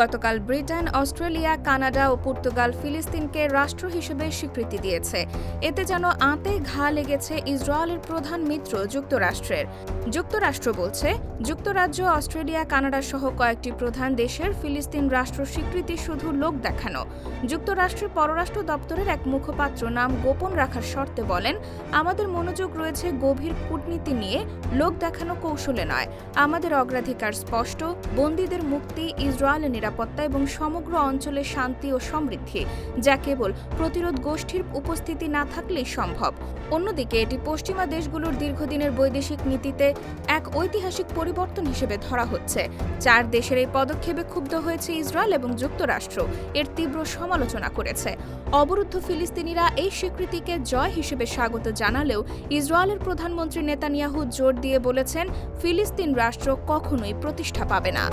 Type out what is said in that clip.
গতকাল Britain, Australia, Canada ও Portugal ফিলিস্তিনকে রাষ্ট্র হিসেবে স্বীকৃতি দিয়েছে। এতে যেন আঁতে ঘা লেগেছে ইসরায়েলের প্রধান মিত্র যুক্তরাষ্ট্রের। যুক্তরাষ্ট্র বলছে, যুক্তরাজ্য, অস্ট্রেলিয়া, কানাডা সহ কয়েকটি প্রধান দেশের ফিলিস্তিন রাষ্ট্র স্বীকৃতি শুধু লোক দেখানো। যুক্তরাষ্ট্রের পররাষ্ট্র দপ্তরের এক মুখপাত্র নাম গোপন রাখার শর্তে বলেন, আমাদের মনোযোগ রয়েছে গভীর কূটনীতি নিয়ে, লোক দেখানো কৌশলে নয়। আমাদের অগ্রাধিকার স্পষ্ট, বন্দীদের মুক্তি ইসরায়েলের নিরাপত্তা এবং সমগ্র অঞ্চলের শান্তি ও সমৃদ্ধি, যা কেবল প্রতিরোধ গোষ্ঠীর উপস্থিতি না থাকলেই সম্ভব। অন্যদিকে, এটি পশ্চিমা দেশগুলোর দীর্ঘদিনের বৈদেশিক নীতিতে এক ঐতিহাসিক পরিবর্তন হিসেবে ধরা হচ্ছে। চার দেশের এই পদক্ষেপে ক্ষুব্ধ হয়েছে ইসরায়েল এবং যুক্তরাষ্ট্র। এর তীব্র সমালোচনা করেছে। অবরুদ্ধ ফিলিস্তিনিরা এই স্বীকৃতিকে জয় হিসেবে স্বাগত জানালেও ইসরায়েলের প্রধানমন্ত্রী নেতানিয়াহু জোর দিয়ে বলেছেন, ফিলিস্তিন রাষ্ট্র কখনোই প্রতিষ্ঠা পাবে না।